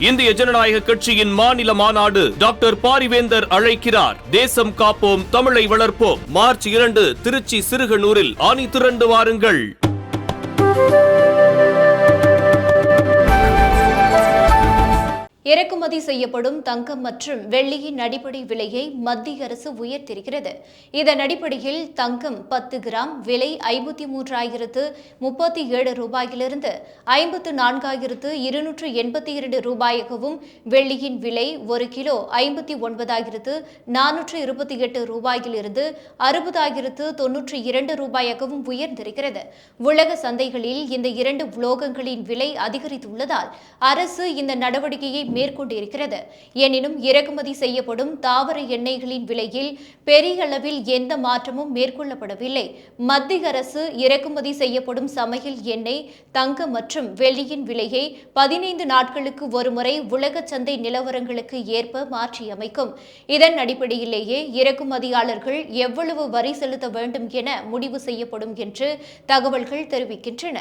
இந்திய ஜனநாயக கட்சியின் மாநில மாநாடு டாக்டர் பாரிவேந்தர் அழைக்கிறார். தேசம் காப்போம் தமிழை வளர்ப்போம். மார்ச் இரண்டு திருச்சி சிறுகனூரில் ஆணி திரண்டு வாருங்கள். இறக்குமதி செய்யப்படும் தங்கம் மற்றும் வெள்ளியின் அடிப்படை விலையை மத்திய அரசு உயர்த்திருக்கிறது இதன் அடிப்படையில் தங்கம் பத்து கிராம் விலை ஐம்பத்தி மூன்றாயிரத்து முப்பத்தி ஏழு ரூபாயிலிருந்து ஐம்பத்து நான்காயிரத்து இருநூற்று எண்பத்தி இரண்டு ரூபாயாகவும் வெள்ளியின் விலை ஒரு கிலோ ஐம்பத்தி ஒன்பதாயிரத்து நானூற்று இருபத்தி எட்டு ரூபாயிலிருந்து அறுபதாயிரத்து தொன்னூற்று இரண்டு ரூபாயாகவும் உயர்ந்திருக்கிறது. உலக சந்தைகளில் இந்த இரண்டு உலோகங்களின் விலை அதிகரித்துள்ளதால் அரசு இந்த நடவடிக்கையை மேற்கொண்டிருக்கிறது. எனினும் இறக்குமதி செய்யப்படும் தாவர எண்ணெய்களின் விலையில் பெரிய அளவில் எந்த மாற்றமும் மேற்கொள்ளப்படவில்லை. மத்திய அரசு இறக்குமதி செய்யப்படும் சமையல் எண்ணெய் தங்கம் மற்றும் வெள்ளியின் விலையை பதினைந்து நாட்களுக்கு ஒருமுறை உலக சந்தை நிலவரங்களுக்கு ஏற்ப மாற்றியமைக்கும். இதன் அடிப்படையிலேயே இறக்குமதியாளர்கள் எவ்வளவு வரி செலுத்த வேண்டும் என முடிவு செய்யப்படும் என்று தகவல்கள் தெரிவிக்கின்றன.